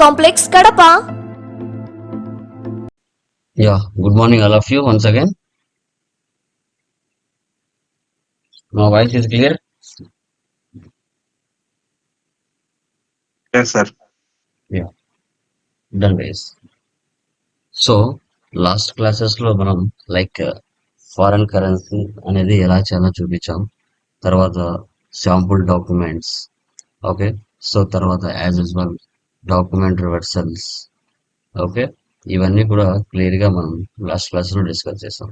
complex Kadapa Yeah, good morning, all of you, once again. My voice is clear? Yes, sir. Done, guys. So last క్లాసెస్లో మనం like foreign currency అనేది ఎలా చేయాలో చూపించాం తర్వాత sample documents okay so తర్వాత as usual document reversals okay ఇవన్నీ కూడా క్లియర్గా మనం లాస్ట్ క్లాస్లో డిస్కస్ చేసాం.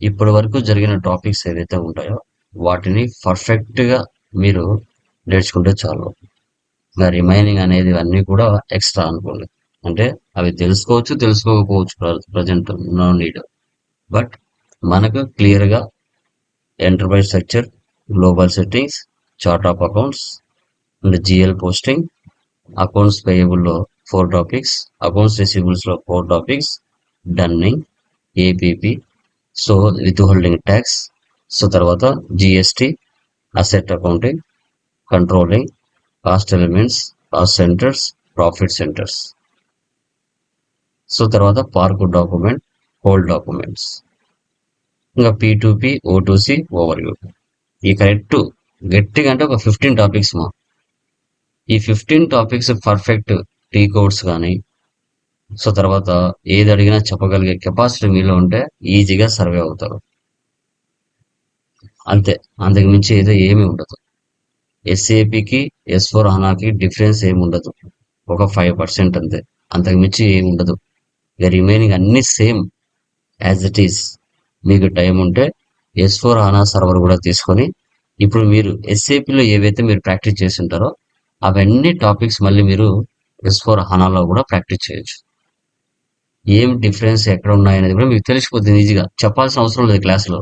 ఇప్పటి వరకు జరిగిన టాపిక్స్ ఏవైతే ఉంటాయో వాటిని పర్ఫెక్ట్గా మీరు నేర్చుకుంటే చాలు. ఇంకా రిమైనింగ్ అనేది అన్నీ కూడా ఎక్స్ట్రా అనుకోండి. అంటే అవి తెలుసుకోవచ్చు తెలుసుకోకపోవచ్చు ప్రజెంట్ నో నీడ్ బట్ మనకు క్లియర్గా enterprise structure global settings chart of accounts and GL posting accounts పేయబుల్లో four topics accounts రిసీబుల్స్లో four topics dunning APP so withholding tax so తర్వాత GST asset accounting controlling cost elements cost centres profit centres so తర్వాత park document hold documents ఇంకా P to O to C overview ఈ correct గట్టిగా అంటే ఒక fifteen topics మా. ఈ fifteen topics perfect T codes కానీ సో తర్వాత ఏది అడిగినా చెప్పగలిగే కెపాసిటీ మీలో ఉంటే ఈజీగా సర్వే అవుతారు. అంతే. అంతకు మించి ఏదో ఏమీ ఉండదు. ఎస్ఏపికి ఎస్ ఫోర్ హనాకి డిఫరెన్స్ ఏమి ఉండదు. ఒక ఫైవ్ పర్సెంట్ అంతే. అంతకు మించి ఏమి ఉండదు. ఇక రిమైనింగ్ అన్ని సేమ్ యాజ్ ఇట్ ఈస్ మీకు టైం ఉంటే ఎస్ ఫోర్ హనా సర్వర్ కూడా తీసుకొని ఇప్పుడు మీరు ఎస్ఏపిలో ఏవైతే మీరు ప్రాక్టీస్ చేసి ఉంటారో అవన్నీ టాపిక్స్ మళ్ళీ మీరు ఎస్ ఫోర్ హనాలో కూడా ప్రాక్టీస్ చేయొచ్చు. ఏం డిఫరెన్స్ ఎక్కడ ఉన్నాయనేది కూడా మీకు తెలిసిపోతుంది ఈజీగా చెప్పాల్సిన అవసరం లేదు క్లాస్లో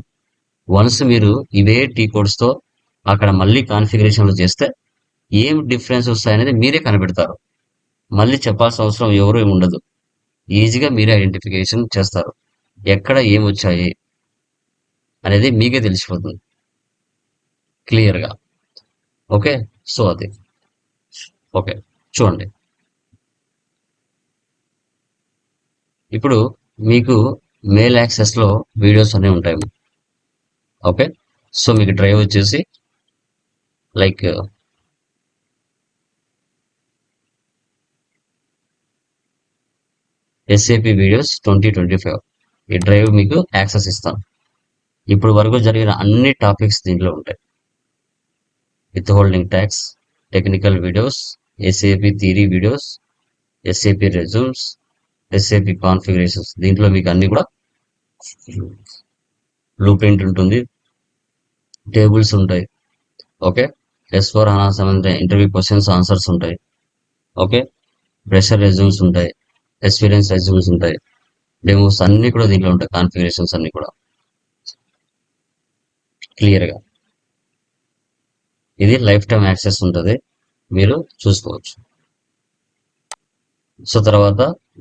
వన్స్ మీరు ఇవే టీ కోడ్స్తో అక్కడ మళ్ళీ కాన్ఫిగరేషన్లు చేస్తే ఏం డిఫరెన్స్ వస్తాయనేది మీరే కనిపెడతారు. మళ్ళీ చెప్పాల్సిన అవసరం ఎవరు ఏమి ఉండదు. ఈజీగా మీరే ఐడెంటిఫికేషన్ చేస్తారు. ఎక్కడ ఏం వచ్చాయి అనేది మీకే తెలిసిపోతుంది. క్లియర్గా ఓకే సో అది. ఓకే చూడండి. ఇప్పుడు మీకు మెయిల్ యాక్సెస్లో వీడియోస్ అనేవి ఉంటాయి. ఓకే సో మీకు డ్రైవ్ వచ్చేసి like S A P videos twenty twenty five. ఈ డ్రైవ్ మీకు యాక్సెస్ ఇస్తాను. ఇప్పుడు వరకు జరిగిన అన్ని టాపిక్స్ దీంట్లో ఉంటాయి. Withholding tax technical videos S A P theory videos S A P resumes S A P configurations దీంట్లో మీకు అన్ని కూడా బ్లూ ప్రింట్ ఉంటుంది. టేబుల్స్ ఉంటాయి. ఓకే ఎస్ ఫోర్ అనా సంబంధించిన ఇంటర్వ్యూ క్వశ్చన్స్ ఆన్సర్స్ ఉంటాయి. ఓకే ప్రెషర్ రెజ్యూమ్స్ ఉంటాయి. ఎక్స్పీరియన్స్ రెజ్యూమ్స్ ఉంటాయి. డెమోస్ అన్ని కూడా దీంట్లో ఉంటాయి. కాన్ఫిగరేషన్స్ అన్ని కూడా. క్లియర్గా ఇది లైఫ్ టైం యాక్సెస్ ఉంటుంది. మీరు చూసుకోవచ్చు. సో తర్వాత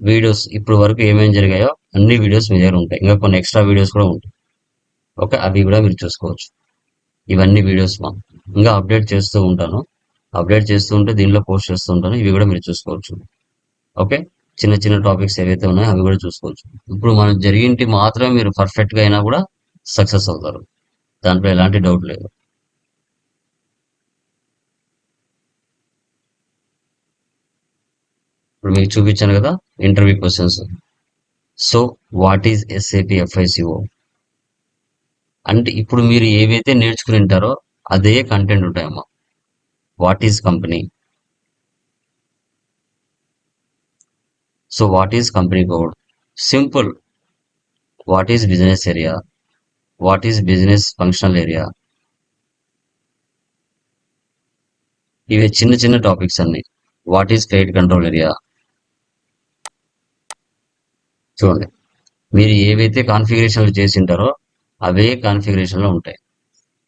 వీడియోస్ ఇప్పుడు వరకు ఏమేమి జరిగాయో అన్ని వీడియోస్ మీ దగ్గర ఉంటాయి. ఇంకా కొన్ని ఎక్స్ట్రా వీడియోస్ కూడా ఉంటాయి. ఓకే అవి కూడా మీరు చూసుకోవచ్చు. ఇవన్నీ వీడియోస్ మా ఇంకా అప్డేట్ చేస్తూ ఉంటాను. అప్డేట్ చేస్తూ ఉంటే దీనిలో పోస్ట్ చేస్తూ ఉంటాను. ఇవి కూడా మీరు చూసుకోవచ్చు. ఓకే చిన్న చిన్న టాపిక్స్ ఏవైతే ఉన్నాయో అవి కూడా చూసుకోవచ్చు. ఇప్పుడు మనం జరిగింటి మాత్రమే మీరు పర్ఫెక్ట్గా అయినా కూడా సక్సెస్ అవుతారు. దాంట్లో ఎలాంటి డౌట్ లేదు. ఇప్పుడు మీకు చూపించాను కదా interview questions so what is SAP FICO అంటే ఇప్పుడు మీరు ఏవైతే నేర్చుకుని ఉంటారో అదే content ఉంటాయమ్మా. What is company so what is company code simple what is business area what is business functional area ఇవి చిన్న చిన్న టాపిక్స్ అన్ని. What is credit control area చూడండి. మీరు ఏవైతే కాన్ఫిగరేషన్లు చేసి ఉంటారో అవే కాన్ఫిగరేషన్లో ఉంటాయి.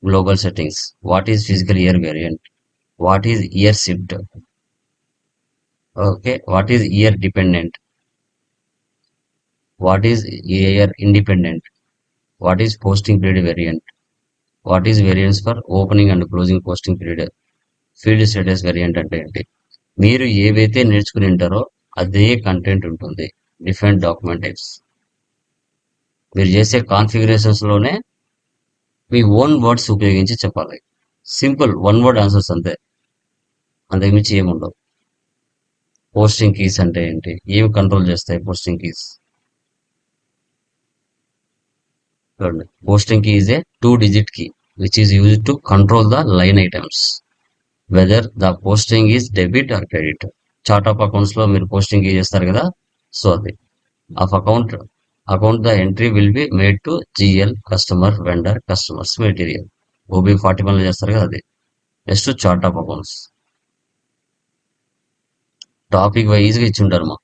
Global settings what is fiscal year variant what is year shift okay what is year dependent what is year independent what is posting period variant what is variants for opening and closing posting period field status variant అంటే ఏంటి? మీరు ఏవైతే నేర్చుకుని ఉంటారో అదే content ఉంటుంది. Different document types. మీరు చేసే కాన్ఫిగరేషన్స్లోనే మీ ఓన్ వర్డ్స్ ఉపయోగించి చెప్పాలి. సింపుల్ వన్ వర్డ్ ఆన్సర్స్ అంతే. అంతకుమించి ఏముండవు పోస్టింగ్ కీస్ అంటే ఏంటి? ఏమి కంట్రోల్ చేస్తాయి పోస్టింగ్ కీస్? చూడండి. Posting key is a two digit key which is use to control the line items whether the posting is debit or credit chart of అకౌంట్స్లో మీరు posting చేస్తారు కదా సో అది of account account the entry will be made to GL customer vendor customers material OB forty వన్లో చేస్తారు కదా అది. Next chart of accounts topic వైజ్గా ఇచ్చింటారు మా.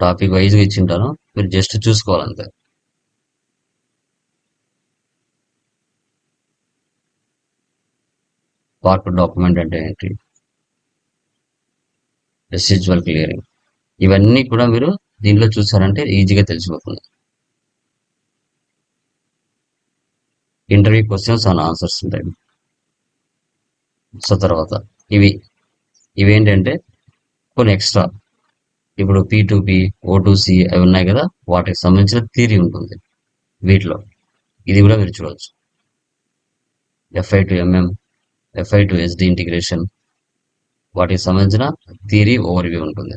టాపిక్ వైజ్గా ఇచ్చింటాను మీరు జస్ట్ చూసుకోవాలంతే. పార్ట్ డాక్యుమెంట్ అంటే ఏంటి? రెసిజువల్ క్లియరింగ్ ఇవన్నీ కూడా మీరు దీంట్లో చూసారంటే ఈజీగా తెలిసిపోతుంది. ఇంటర్వ్యూ క్వశ్చన్స్ అండ్ ఆన్సర్స్ ఉంటాయి. సో తర్వాత ఇవి ఇవేంటంటే కొన్ని ఎక్స్ట్రా. ఇప్పుడు P to P O to C అవి ఉన్నాయి కదా వాటికి సంబంధించిన థీరీ ఉంటుంది వీటిలో. ఇది కూడా మీరు చూడవచ్చు FI to MM FI to SD integration వాటికి సంబంధించిన థియరీ ఓవర్వ్యూ ఉంటుంది.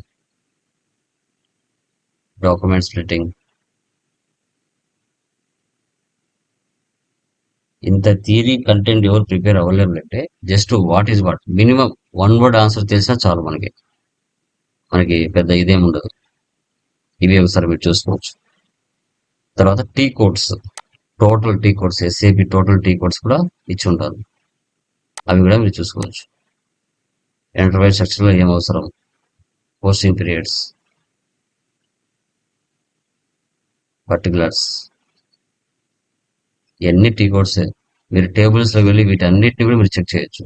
డాక్యుమెంట్ స్ప్లిట్టింగ్ ఇంత థియరీ కంటెంట్ ఎవరు ప్రిపేర్ అవ్వలేరు అంటే just what is what. Minimum one word answer చేసినా చాలు మనకి. మనకి పెద్ద ఇదేం ఉండదు. ఇవి ఒకసారి మీరు చూసుకోవచ్చు. తర్వాత T codes total T codes SAP total T codes కూడా ఇచ్చి ఉంటారు. అవి కూడా మీరు చూసుకోవచ్చు. ఎంటర్ప్రైజ్ సెక్షన్లో ఏం అవసరం? Posting periods. పర్టికులర్స్. ఇవన్నీ టీ కోడ్సే మీరు టేబుల్స్లో వెళ్ళి వీటన్నిటిని కూడా మీరు చెక్ చేయొచ్చు.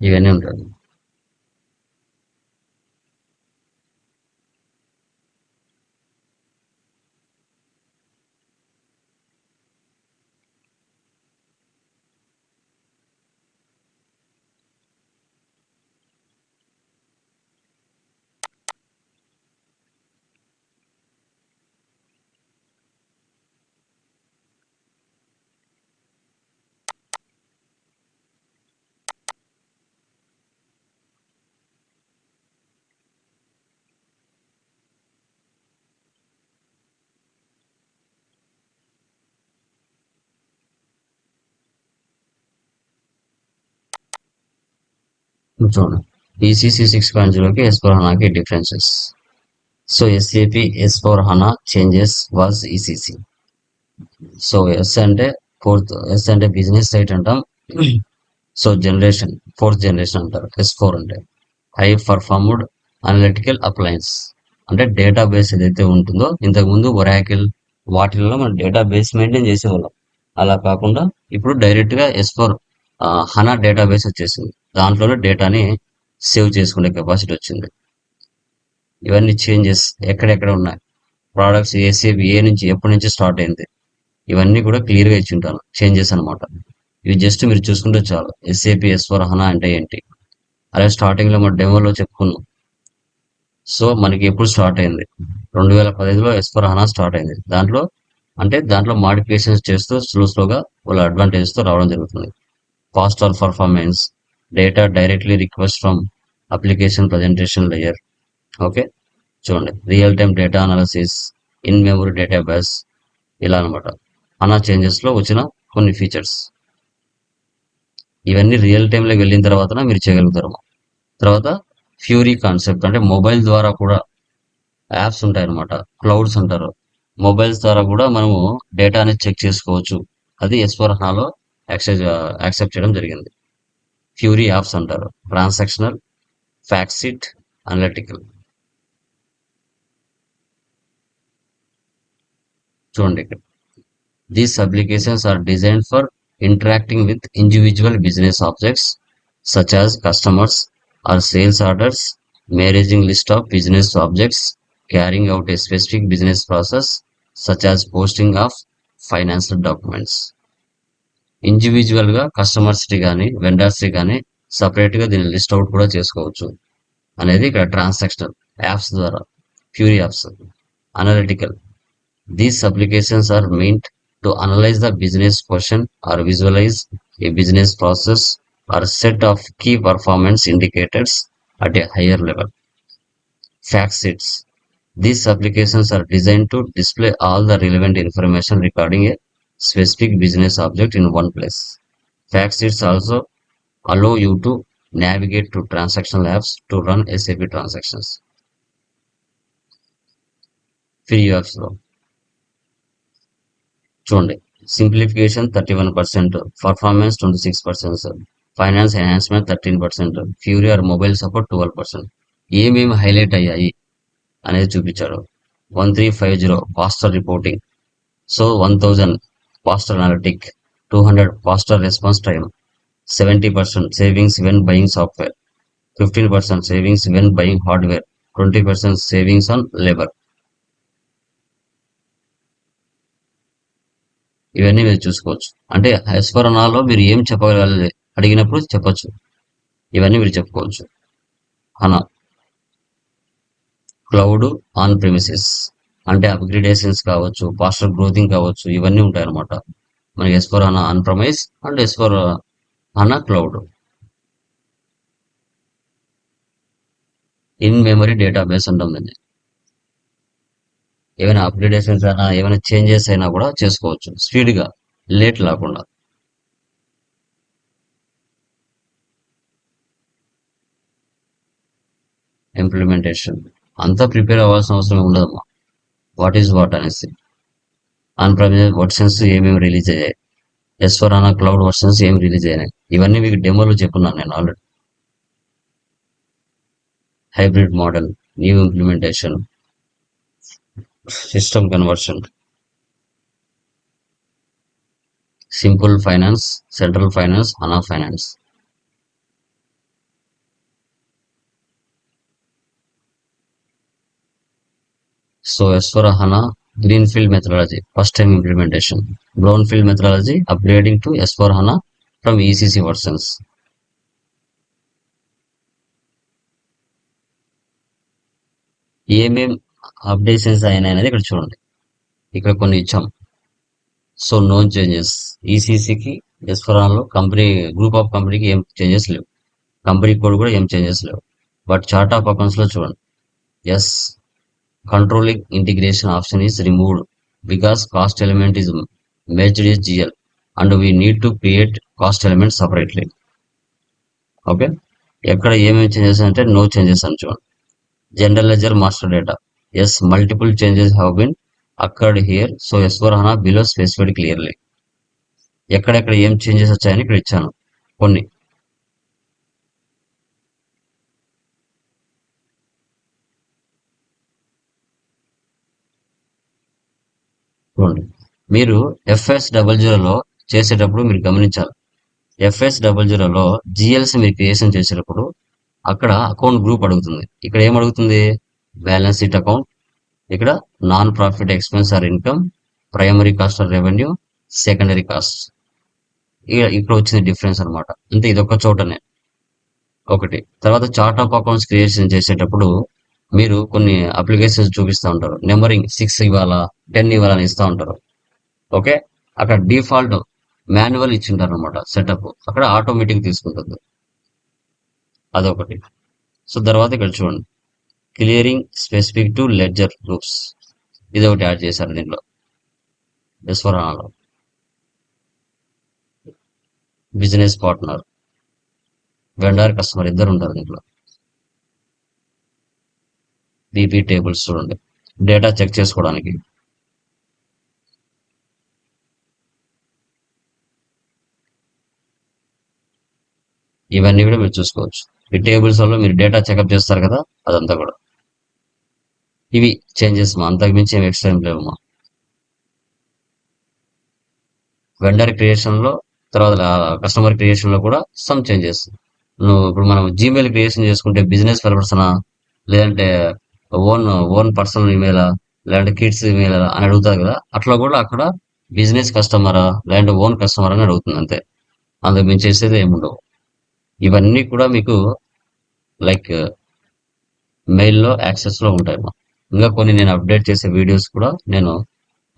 ఇవన్నీ ఉంటాయి. చూడండి ఈసీసీ సిక్స్ పాయింట్ జీరోకి S four హనాకి differences so SAP S four HANA changes was ECC so S అంటే ఫోర్త్ ఎస్ అంటే బిజినెస్ సైట్ అంటాం. సో జనరేషన్ ఫోర్త్ జనరేషన్ అంటారు. ఎస్ ఫోర్ అంటే హై పర్ఫార్మ్డ్ అనలిటికల్ అప్లయన్స్ అంటే డేటా బేస్ ఏదైతే ఉంటుందో ఇంతకు ముందు ఒరాకిల్ వాటిల్లో మనం డేటా బేస్ మెయింటైన్ చేసేవాళ్ళం. అలా కాకుండా ఇప్పుడు డైరెక్ట్గా S four HANA data base వచ్చేసింది. దాంట్లోనే డేటాని సేవ్ చేసుకునే కెపాసిటీ వచ్చింది. ఇవన్నీ చేంజెస్ ఎక్కడెక్కడ ఉన్నాయి? ప్రోడక్ట్స్ ఏసీబీ ఏ నుంచి ఎప్పటి నుంచి స్టార్ట్ అయింది? ఇవన్నీ కూడా క్లియర్గా ఇచ్చి ఉంటాను. చేంజెస్ అనమాట ఇవి జస్ట్ మీరు చూసుకుంటే చాలు. ఎస్ఏపి ఎస్ హనా అంటే ఏంటి? అదే స్టార్టింగ్లో మన డెమోలో చెప్పుకున్నాం. సో మనకి ఎప్పుడు స్టార్ట్ అయింది? రెండు వేల పదిహేనులో ఎస్పర్ హనా స్టార్ట్ అయింది. దాంట్లో అంటే దాంట్లో మాడిఫికేషన్స్ చేస్తూ స్లో స్లోగా వాళ్ళ అడ్వాంటేజెస్తో రావడం జరుగుతుంది. Faster performance data directly request from application presentation layer okay చూడండి. Real time data analysis in memory database ఇలా అనమాట అనా చేంజెస్లో వచ్చిన కొన్ని ఫీచర్స్ ఇవన్నీ రియల్ టైంలోకి వెళ్ళిన తర్వాత మీరు చేయగలుగుతారు. తర్వాత ఫ్యూరీ కాన్సెప్ట్ అంటే మొబైల్ ద్వారా కూడా యాప్స్ ఉంటాయి అనమాట క్లౌడ్స్ అంటారు. మొబైల్స్ ద్వారా కూడా మనము డేటా అనేది చెక్ చేసుకోవచ్చు. అది ఎస్ఫోర్ హాలో యాక్సెస్ యాక్సెప్ట్ చేయడం జరిగింది. ఫ్యూరీ యాప్స్ అంటారు. Transactional factsheet analytical. చూడండి ఇక్కడ. These applications are design for interacting with individual business objects such as customers or sales orders managing list of business objects carrying out a specific business process such as posting of financial documents ఇండివిజువల్గా కస్టమర్స్ని కానీ వెండర్స్ని కానీ సపరేట్గా దీన్ని list out కూడా చేసుకోవచ్చు. అనేది ఇక్కడ ట్రాన్సాక్షనల్ యాప్స్ ద్వారా pure apps analytical these applications are meant to analyze the business question or visualize a business process or set of key performance indicators at a higher level fact sheets these applications are design to display all the relevant information recording a specific business object in one place. Fact sheets also allow you to navigate to transactional apps to run SAP transactions. Free apps లో చూడండి. Simplification thirty one percent performance twenty six percent finance enhancement thirteen percent Fiori or mobile support twelve percent ఏమేమి highlight అయ్యాయి అనేది చూపించాడు one three five zero faster reporting so one thousand faster analytic two hundred faster response time seventy percent savings when buying software fifteen percent savings when buying hardware twenty percent savings on labour ఇవన్నీ మీరు చూసుకోవచ్చు. అంటే హెస్పరనాలో మీరు ఏం చెప్పగలగాలి అడిగినప్పుడు చెప్పొచ్చు. ఇవన్నీ మీరు చెప్పుకోవచ్చు. అన. క్లౌడ్ ఆన్ ప్రిమిసెస్ అంటే అప్గ్రేడేషన్స్ కావచ్చు ఫాస్టర్ గ్రోతింగ్ కావచ్చు ఇవన్నీ ఉంటాయి అనమాట మనకి ఎస్ఫర్ అన్న అన్ప్రమైజ్ and S four HANA cloud in memory database ఉంటుంది ఏమైనా అప్గ్రేడేషన్స్ అయినా ఏమైనా చేంజెస్ అయినా కూడా చేసుకోవచ్చు. స్పీడ్గా లేట్ లేకుండా. ఇంప్లిమెంటేషన్ అంతా ప్రిపేర్ అవ్వాల్సిన అవసరం ఉండదమ్మా వాట్ ఈజ్ వాట్ అనేసి. ఆన్ వర్షన్స్ ఏమేమి రిలీజ్ అయ్యాయి? ఎస్ ఫర్ అన్న క్లౌడ్ వర్షన్స్ ఏమి రిలీజ్ అయినాయి? ఇవన్నీ మీకు డెమోలో చెప్పున్నాను నేను already. Hybrid model new implementation system conversion simple finance central finance అనా finance. So S greenfield methodology first time implementation brownfield methodology upgrading to S HANA from ECC versions ఏమేం updations అయినాయి అనేది ఇక్కడ చూడండి. ఇక్కడ కొన్ని ఇచ్చాం. So known changes ఈసీసీకి ఎస్ఫరాన్లో company group of కంపెనీకి ఏం చేంజెస్ లేవు. కంపెనీ కోడ్ కూడా ఏం చేంజెస్ లేవు. బట్ చార్ట్ ఆఫ్ అకౌంట్స్లో చూడండి. S controlling integration option is removed because cost element is merged is GL and we need to create cost element separately okay ఎక్కడ ఏమేమి చేంజెస్ అంటే నో చేంజెస్ అని చూడండి. General ledger master data S multiple changes have been occurred here so S four HANA below specified clearly ఎక్కడెక్కడ ఏం changes వచ్చాయని ఇక్కడ ఇచ్చాను. కొన్ని. చూడండి. మీరు ఎఫ్ఎస్ డబల్ జీరోలో చేసేటప్పుడు మీరు గమనించాలి. ఎఫ్ఎస్ డబల్ జీరోలో జిఎల్సి మీరు క్రియేషన్ చేసేటప్పుడు అక్కడ అకౌంట్ గ్రూప్ అడుగుతుంది. ఇక్కడ ఏం అడుగుతుంది? బ్యాలెన్స్ షీట్ అకౌంట్ ఇక్కడ non profit expense or income primary cost or revenue secondary cost ఇక్కడ వచ్చింది డిఫరెన్స్ అనమాట అంటే ఇది ఒక చోటనే. ఒకటి. తర్వాత చార్ట్ ఆఫ్ అకౌంట్స్ క్రియేషన్ చేసేటప్పుడు మీరు కొన్ని అప్లికేషన్స్ చూపిస్తూ ఉంటారు. నెంబరింగ్ సిక్స్ ఇవ్వాలా టెన్ ఇవ్వాలని ఇస్తూ ఉంటారు. ఓకే అక్కడ డిఫాల్ట్ మాన్యువల్ ఇచ్చింటారు అనమాట సెటప్ అక్కడ ఆటోమేటిక్ తీసుకుంటుంది. అదొకటి. సో తర్వాత ఇక్కడ చూడండి. Clearing specific to ledger groups ఇది ఒకటి యాడ్ చేశారు దీంట్లో. విశ్వరాణలో బిజినెస్ పార్ట్నర్ వెండర్ కస్టమర్ ఇద్దరు ఉంటారు దీంట్లో. బీపీ టేబుల్స్ చూడండి. డేటా చెక్ చేసుకోవడానికి. ఇవన్నీ కూడా మీరు చూసుకోవచ్చు. ఈ టేబుల్స్ వల్ల మీరు డేటా చెకప్ చేస్తారు కదా అదంతా కూడా. ఇవి చేంజెస్ మా అంతకు మించి ఏమి ఎక్స్ట్రా ఏం లేవు మా వెండర్ క్రియేషన్లో తర్వాత కస్టమర్ క్రియేషన్లో కూడా సమ్ చేంజెస్ నువ్వు ఇప్పుడు మనం జీమెయిల్ క్రియేషన్ చేసుకుంటే బిజినెస్ పర్సనా లేదంటే ఓన్ ఓన్ పర్సనల్ ఈమెయిలా లేదంటే కిడ్స్ ఈమెయిల్ అని అడుగుతారు కదా అట్లా కూడా అక్కడ బిజినెస్ కస్టమరా లేదంటే ఓన్ కస్టమర్ అని అడుగుతుంది అంతే. అందుకు మేము చేసేది ఏముండవు. ఇవన్నీ కూడా మీకు లైక్ మెయిల్లో యాక్సెస్లో ఉంటాయి మా ఇంకా కొన్ని నేను అప్డేట్ చేసే వీడియోస్ కూడా నేను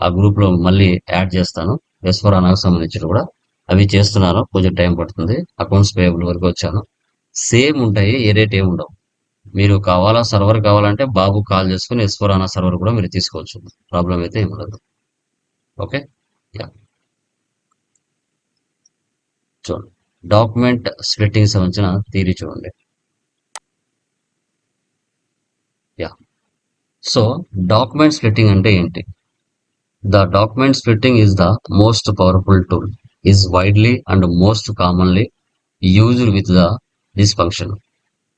ఆ గ్రూప్లో మళ్ళీ యాడ్ చేస్తాను. ఎస్వరానాకు సంబంధించిన కూడా. అవి చేస్తున్నాను. కొంచెం టైం పడుతుంది. అకౌంట్స్ పేయబుల్ వరకు వచ్చాను. సేమ్ ఉంటాయి ఏ రేట్ ఏమి ఉండవు మీరు కావాలా సర్వర్ కావాలంటే బాబు కాల్ చేసుకుని ఎస్వరానా సర్వర్ కూడా మీరు తీసుకోవచ్చు. ప్రాబ్లం అయితే ఏమి ఉండదు ఓకే యా చూడండి. డాక్యుమెంట్ స్ప్లిట్టింగ్ సంబంధించిన థీరీ చూడండి. యా సో డాక్యుమెంట్ స్ప్లిట్టింగ్ అంటే ఏంటి? The document splitting is the most powerful tool is widely and most commonly used with the this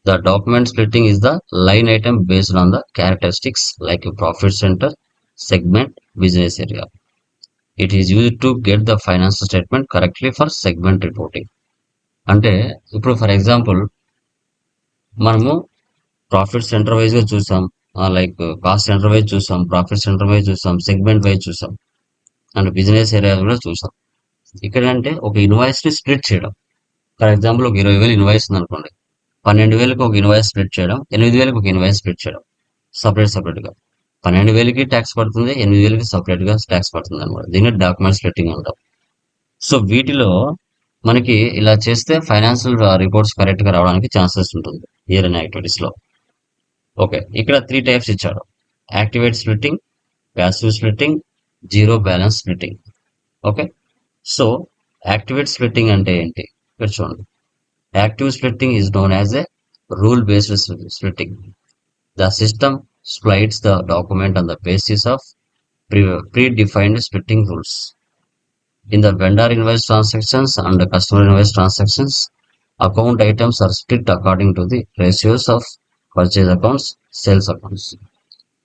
the document splitting is the line item based on the characteristics like a profit center segment business area it is used to get the financial statement correctly for segment reporting అంటే ఇప్పుడు for example మనము profit centre వైజ్గా చూసాం like cost centre wise చూసాం profit centre wise చూసాం segment wise చూసాం and business area కూడా చూసాం ఇక్కడ అంటే ఒక ఇన్వాయిస్ని స్ప్లిట్ చేయడం ఫర్ ఎగ్జాంపుల్ ఒక ఇరవై వేలు ఇన్వాయిస్ ఉంది అనుకోండి పన్నెండు వేలకు ఒక ఇన్వాయిస్ స్ప్లిట్ చేయడం ఎనిమిది వేలకు ఒక ఇన్వాయిస్ స్ప్లిట్ చేయడం సపరేట్ సపరేట్గా. పన్నెండు వేలకి ట్యాక్స్ పడుతుంది ఎనిమిది వేలకి సపరేట్గా ట్యాక్స్ పడుతుంది అనమాట. దీన్ని డాక్యుమెంట్ స్ప్లిట్టింగ్ అంటాం. సో వీటిలో మనకి ఇలా చేస్తే ఫైనాన్షియల్ రిపోర్ట్స్ కరెక్ట్గా రావడానికి ఛాన్సెస్ ఉంటుంది ఇయర్ అండ్ యాక్టివిటీస్లో. ఓకే ఇక్కడ త్రీ టైప్స్ ఇచ్చాడు activate splitting passive splitting zero balance splitting. Okay so activate splitting అంటే ఏంటి? ఇక్కడ చూడండి. Active splitting is known as a rule based splitting the system splits the document on the basis of predefined splitting rules in the vendor invoice transactions and customer invoice transactions account items are split according to the ratios of purchase accounts sales accounts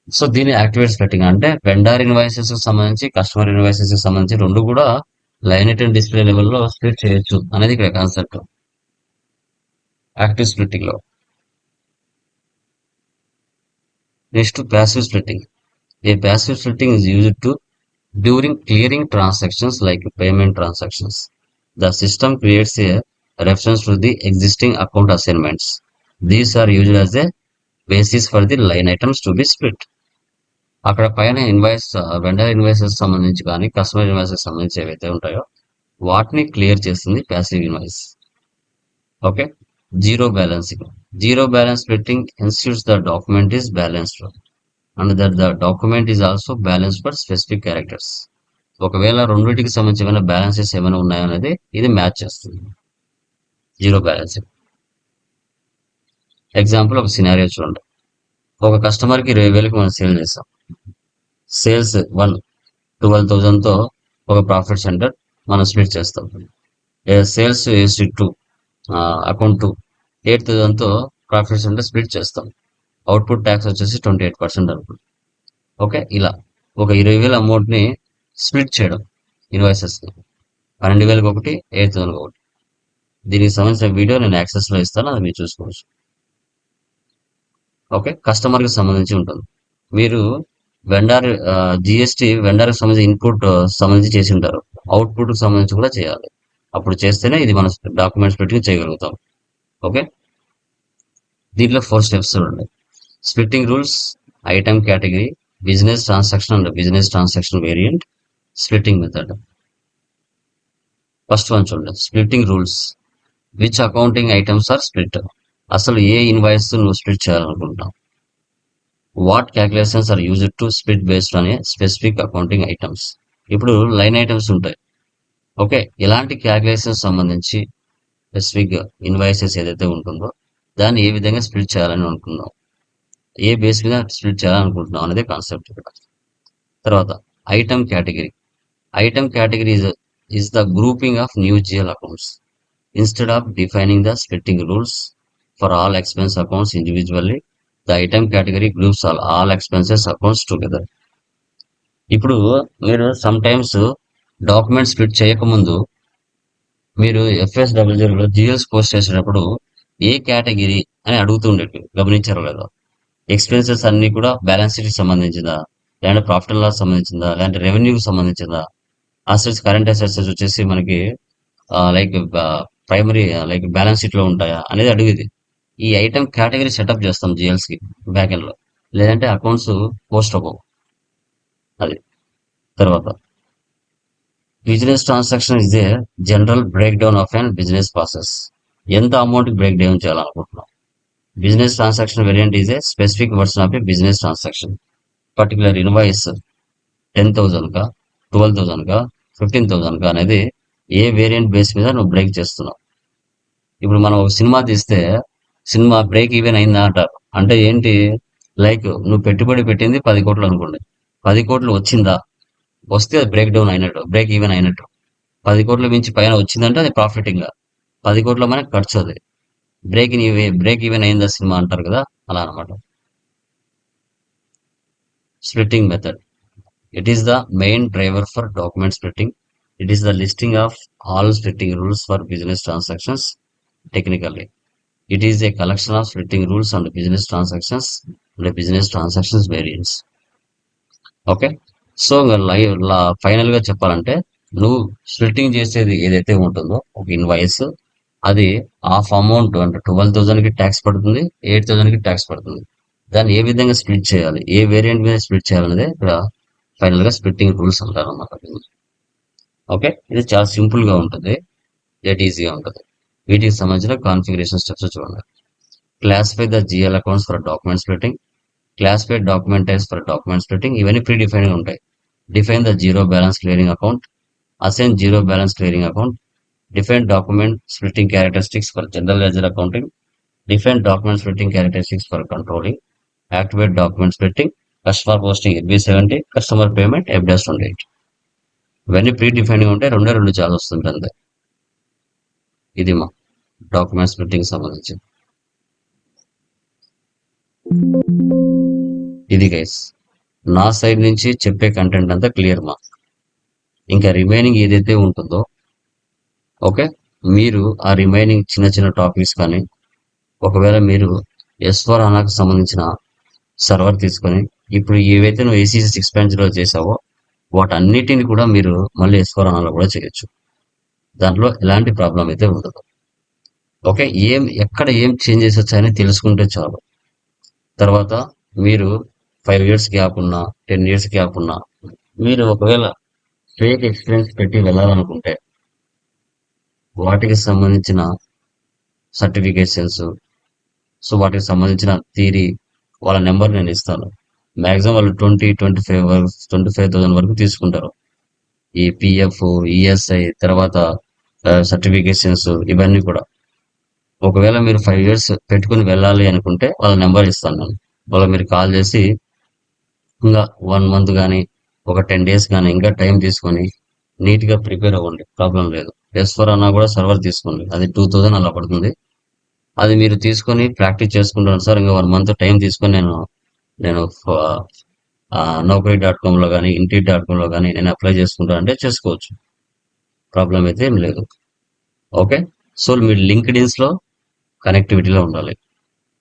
so దీని activate splitting అంటే vendor ఇన్వైసెస్కి సంబంధించి customer ఇన్వైసెస్కి సంబంధించి రెండు కూడా line it display లెవెల్లో split చేయొచ్చు అనేది ఇక్కడ concept active స్ప్లిట్టింగ్లో. Next passive splitting a passive splitting is used to during clearing transactions like payment transactions the system creates a reference to the existing account assignments these are used as a basis for the line items to be split అక్కడ పైన invoice vendor invoices సంబంధించి కానీ customer invoices సంబంధించి ఏవైతే ఉంటాయో వాటిని clear చేస్తుంది passive invoice okay zero balance zero balance splitting institutes the document is balanced. And that the document is also balance for specific characters. ఒకవేళ రెండింటికి సంబంధించి ఏమైనా బ్యాలెన్సెస్ ఏమైనా ఉన్నాయో అనేది ఇది మ్యాచ్ చేస్తుంది. Zero balance. ఎగ్జాంపుల్ ఒక సినారియో చూడండి. ఒక కస్టమర్కి ఇరవై వేలకు మనం సేల్ చేస్తాం సేల్స్ వన్ ట్వెల్వ్ థౌజండ్తో ఒక ప్రాఫిట్ సెంటర్ మనం స్ప్లిట్ చేస్తాం. Sales AC two account two. Eight థౌజండ్తో profit centre split చేస్తాం. అవుట్పుట్ ట్యాక్స్ వచ్చేసి ట్వంటీ ఎయిట్ పర్సెంట్ అనుకుంటు. ఓకే? ఇలా ఒక ఇరవై వేల అమౌంట్ని స్ప్లిట్ చేయడం ఇన్వాయిసెస్ని పన్నెండు వేలకు ఒకటి ఎయిట్ థౌసండ్ ఒకటి. దీనికి సంబంధించిన వీడియో నేను యాక్సెస్లో ఇస్తాను అది మీరు చూసుకోవచ్చు. ఓకే? కస్టమర్కి సంబంధించి ఉంటుంది. మీరు వెండర్ జిఎస్టీ వెండర్కి సంబంధించి ఇన్పుట్ సంబంధించి చేసి ఉంటారు. అవుట్పుట్కి సంబంధించి కూడా చేయాలి. అప్పుడు చేస్తేనే ఇది మన డాక్యుమెంట్స్ పెట్టి చేయగలుగుతాం. ఓకే? దీంట్లో ఫోర్ స్టెప్స్ ఉన్నాయి splitting rules item category business transaction and business transaction variant splitting method first one చూడండి. Splitting rules which accounting items are split అసలు ఏ ఇన్వాయిస్ నువ్వు స్ప్లిట్ చేయాలనుకుంటున్నావు? What calculations are use to split based అనే specific accounting items ఇప్పుడు line items ఉంటాయి. Okay? ఇలాంటి calculations సంబంధించి స్పెసిఫిక్ ఇన్వాయిసెస్ ఏదైతే ఉంటుందో దాన్ని ఏ విధంగా స్ప్లిట్ చేయాలని అనుకుందాం. ఏ బేస్ మీద స్పిల్ చేయాలనుకుంటున్నాం అనేది కాన్సెప్ట్ ఇక్కడ. తర్వాత item category item category is the grouping of new G L accounts instead of defining the splitting rules for all expense accounts individually the item category groups all all expenses accounts together ఇప్పుడు మీరు sometimes documents document split చేయకముందు మీరు F S double జీరోలో GLs post చేసేటప్పుడు ఏ category అని అడుగుతుండేవి గమనించారు లేదా? Expenses అన్ని కూడా బ్యాలెన్స్ షీట్ సంబంధించిందా? లేదంటే ప్రాఫిట్ అండ్ లాస్ సంబంధించిందా? లేదంటే రెవెన్యూకి సంబంధించిందా? అసెట్స్ కరెంట్ అసెట్స్ వచ్చేసి మనకి లైక్ ప్రైమరీ లైక్ బ్యాలెన్స్ షీట్లో ఉంటాయా? అనేది అడిగేది. ఈ ఐటమ్ కేటగిరీ సెటప్ చేస్తాం జిఎల్స్కి బ్యాక్ ఎండ్లో. లేదంటే అకౌంట్స్ పోస్ట్ అవ్వవు. అది. తర్వాత. Business transaction is a general break down of and business process. ఎంత అమౌంట్ బ్రేక్ డౌన్ చేయాలనుకుంటున్నాం? Business transaction variant is a specific version of a business transaction. Particular invoice ten thousand twelve thousand fifteen thousand అనేది ఏ variant base మీద నువ్వు break చేస్తున్నావు? ఇప్పుడు మనం ఒక cinema తీస్తే సినిమా బ్రేక్ ఈవెన్ అయిందా అంటారు. అంటే ఏంటి? లైక్ నువ్వు పెట్టుబడి పెట్టింది పది కోట్లు అనుకోండి. పది కోట్లు వచ్చిందా? వస్తే అది బ్రేక్ డౌన్ అయినట్టు బ్రేక్ ఈవెన్ అయినట్టు. పది కోట్ల మించి పైన వచ్చిందంటే అది ప్రాఫిటింగ్ పది కోట్ల మనకి ఖర్చు అది. బ్రేక్ బ్రేక్ ఈవెన్ అయిందా సినిమా అంటారు కదా అలా అనమాట splitting method it is the main driver for document splitting it is the listing of all splitting rules for business transactions technically it is a collection of splitting rules and business transactions and business transactions variance okay so live ఫైనల్గా చెప్పాలంటే నువ్వు splitting చేసేది ఏదైతే ఉంటుందో ఒక invoice అది half amount అంటే twelve థౌసండ్కి ట్యాక్స్ పడుతుంది ఎయిట్ థౌసండ్కి ట్యాక్స్ పడుతుంది. దాన్ని ఏ విధంగా స్ప్లిట్ చేయాలి ఏ వేరియంట్ మీద స్ప్లిట్ చేయాలనేది ఇక్కడ ఫైనల్గా స్ప్లిట్టింగ్ రూల్స్ అంటారు అన్నమాట ఓకే? ఇది చాలా సింపుల్గా ఉంటుంది డెట్ ఈజీగా ఉంటుంది. వీటికి సంబంధించిన కాన్ఫిగరేషన్ స్టెప్స్ చూడండి. Classify the GL accounts for document splitting classified document types for document splitting ఇవన్నీ ప్రీ డిఫైన్ ఉంటాయి. Define the zero balance clearing account assign zero balance clearing account define document splitting characteristics for general ledger accounting define document splitting characteristics for controlling activate document splitting customer posting FB seventy customer payment F dash twenty eight ఇవన్నీ ప్రీ డిఫైన్గా ఉంటే రెండే రెండు చాలా వస్తుంది అంతే ఇది మా డాక్యుమెంట్ స్ప్లిట్టింగ్ సంబంధించి ఇది గైస్ నా సైడ్ నుంచి చెప్పే కంటెంట్ అంతా క్లియర్ మా. ఇంకా రిమైనింగ్ ఏదైతే ఉంటుందో ఓకే మీరు ఆ రిమైనింగ్ చిన్న చిన్న టాపిక్స్ కానీ ఒకవేళ మీరు ఎస్ ఫోర్ అనాకు సంబంధించిన సర్వర్ తీసుకొని ఇప్పుడు ఏవైతే నువ్వు ఏసీసీ సిక్స్ పాయింట్ చేసావో వాటన్నిటిని కూడా మీరు మళ్ళీ ఎస్ ఫోర్ అనాలో కూడా చేయొచ్చు. దాంట్లో ఎలాంటి ప్రాబ్లం అయితే ఉండదు. ఓకే ఏం ఎక్కడ ఏం చేంజెస్ వచ్చాయని తెలుసుకుంటే చాలు. తర్వాత మీరు ఫైవ్ ఇయర్స్ గ్యాప్ ఉన్నా టెన్ ఇయర్స్ గ్యాప్ ఉన్నా మీరు ఒకవేళ ఫేక్ ఎక్స్పీరియన్స్ పెట్టి వెళ్ళాలనుకుంటే వాటికి సంబంధించిన సర్టిఫికేషన్స్ సో వాటికి సంబంధించిన థీరీ వాళ్ళ నెంబర్ నేను ఇస్తాను. మ్యాక్సిమం వాళ్ళు twenty twenty five twenty five thousand వరకు తీసుకుంటారు. ఈ పిఎఫ్ ఈఎస్ఐ తర్వాత సర్టిఫికేషన్స్ ఇవన్నీ కూడా. ఒకవేళ మీరు ఫైవ్ ఇయర్స్ పెట్టుకుని వెళ్ళాలి అనుకుంటే వాళ్ళ నెంబర్ ఇస్తాను నేను. వాళ్ళ మీరు కాల్ చేసి ఇంకా వన్ మంత్ కానీ ఒక టెన్ డేస్ కానీ ఇంకా టైం తీసుకొని నీట్గా ప్రిపేర్ అవ్వండి. ప్రాబ్లం లేదు. ఎస్ ఫోర్ అన్నా కూడా సర్వర్ తీసుకోండి. అది టూ థౌజండ్ అలా పడుతుంది. అది మీరు తీసుకొని ప్రాక్టీస్ చేసుకుంటాను సార్. ఇంకా వన్ మంత్ టైం తీసుకొని నేను నేను నౌకరీ డాట్ కామ్లో కానీ ఇంటి డాట్ కామ్లో కానీ నేను అప్లై చేసుకుంటాను అంటే చేసుకోవచ్చు. ప్రాబ్లం అయితే ఏం లేదు. ఓకే? సో మీరు లింక్డ్ ఇన్స్లో కనెక్టివిటీలో ఉండాలి.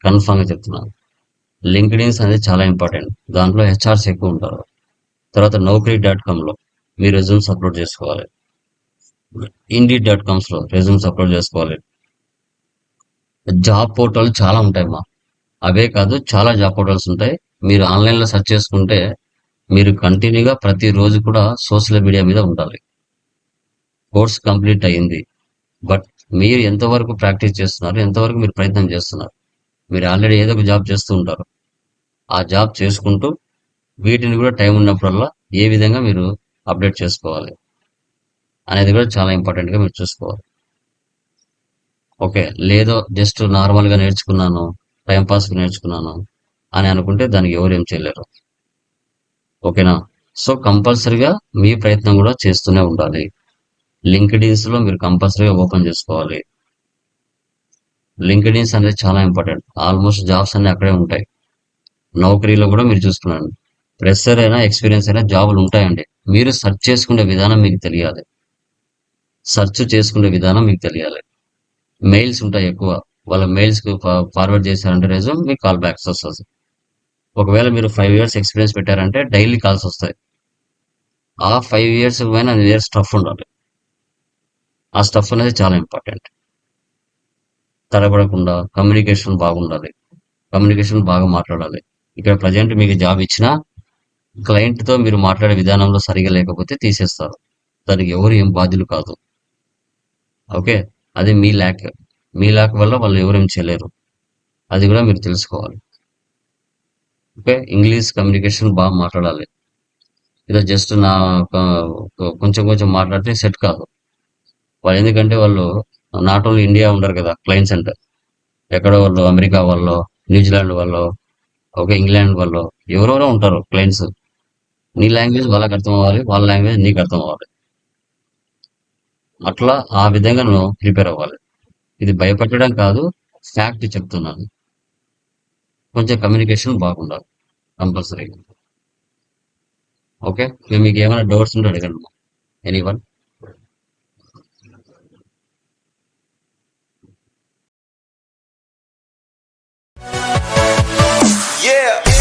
కన్ఫామ్గా చెప్తున్నాను. లింక్డ్ఇన్స్ అనేది చాలా ఇంపార్టెంట్. దాంట్లో హెచ్ఆర్స్ ఎక్కువ ఉంటారు. తర్వాత నౌకరీ డాట్ కామ్లో మీ రెజ్యూమ్స్ అప్లోడ్ చేసుకోవాలి. ఇండి డాట్ కామ్స్లో రెజ్యూమ్స్ అప్లోడ్ చేసుకోవాలి. జాబ్ పోర్టల్ చాలా ఉంటాయి మా. అవే కాదు చాలా జాబ్ పోర్టల్స్ ఉంటాయి. మీరు ఆన్లైన్లో సెర్చ్ చేసుకుంటే మీరు కంటిన్యూగా ప్రతిరోజు కూడా సోషల్ మీడియా మీద ఉండాలి. కోర్స్ కంప్లీట్ అయ్యింది. బట్ మీరు ఎంతవరకు ప్రాక్టీస్ చేస్తున్నారు ఎంతవరకు మీరు ప్రయత్నం చేస్తున్నారు మీరు ఆల్రెడీ ఏదో ఒక జాబ్ చేస్తూ ఉంటారు. ఆ జాబ్ చేసుకుంటూ వీటిని కూడా టైం ఉన్నప్పుడల్లా ఏ విధంగా మీరు అప్డేట్ చేసుకోవాలి అనేది కూడా చాలా ఇంపార్టెంట్గా మీరు చూసుకోవాలి. ఓకే లేదో జస్ట్ నార్మల్గా నేర్చుకున్నాను టైం పాస్కి నేర్చుకున్నాను అని అనుకుంటే దానికి ఎవరు ఏం చేయలేరు. ఓకేనా? సో కంపల్సరిగా మీ ప్రయత్నం కూడా చేస్తూనే ఉండాలి. లింక్డ్ఇన్స్లో మీరు కంపల్సరీగా ఓపెన్ చేసుకోవాలి. లింక్డ్ఇన్స్ అనేది చాలా ఇంపార్టెంట్. ఆల్మోస్ట్ జాబ్స్ అన్ని అక్కడే ఉంటాయి. నౌకరీలో కూడా మీరు చూసుకున్నాను. ప్రెషర్ అయినా ఎక్స్పీరియన్స్ అయినా జాబులు ఉంటాయండి. మీరు సెర్చ్ చేసుకునే విధానం మీకు తెలియాలి. సెర్చ్ చేసుకునే విధానం మీకు తెలియాలి. మెయిల్స్ ఉంటాయి ఎక్కువ. వాళ్ళ మెయిల్స్కి ఫార్వర్డ్ చేశారంటే రేజు మీకు కాల్ బ్యాక్స్ వస్తుంది. ఒకవేళ మీరు ఫైవ్ ఇయర్స్ ఎక్స్పీరియన్స్ పెట్టారంటే డైలీ కాల్స్ వస్తాయి. ఆ ఫైవ్ ఇయర్స్ పైన ఇయర్స్ స్టఫ్ ఉండాలి. ఆ స్టఫ్ అనేది చాలా ఇంపార్టెంట్. తడబడకుండా కమ్యూనికేషన్ బాగుండాలి. కమ్యూనికేషన్ బాగా మాట్లాడాలి. ఇక్కడ ప్రజెంట్ మీకు జాబ్ ఇచ్చినా క్లయింట్తో మీరు మాట్లాడే విధానంలో సరిగా లేకపోతే తీసేస్తారు. దానికి ఎవరు ఏం బాధ్యులు కాదు. ఓకే? అది మీ ల్యాక్ మీ ల్యాక్ వల్ల వాళ్ళు ఎవరేం చేయలేరు. అది కూడా మీరు తెలుసుకోవాలి. ఓకే? ఇంగ్లీష్ కమ్యూనికేషన్ బాగా మాట్లాడాలి. ఇలా జస్ట్ నా కొంచెం కొంచెం మాట్లాడితే సెట్ కాదు. వాళ్ళు ఎందుకంటే వాళ్ళు నాట్ ఓన్లీ ఇండియా ఉండరు కదా క్లయింట్స్ అంటే. ఎక్కడో వాళ్ళు అమెరికా వాళ్ళు న్యూజిలాండ్ వాళ్ళు ఒక ఇంగ్లాండ్ వాళ్ళు ఎవరెవరో ఉంటారు క్లయింట్స్. నీ లాంగ్వేజ్ వాళ్ళకి అర్థం అవ్వాలి వాళ్ళ లాంగ్వేజ్ నీకు అర్థం అవ్వాలి. అట్లా ఆ విధంగా నువ్వు ప్రిపేర్ అవ్వాలి. ఇది భయపెట్టడం కాదు ఫ్యాక్ట్ చెప్తున్నాను. కొంచెం కమ్యూనికేషన్ బాగుండాలి కంపల్సరీగా. ఓకే? మీకు ఏమైనా డౌట్స్ ఉంటే అడగండి. Any one Yeah.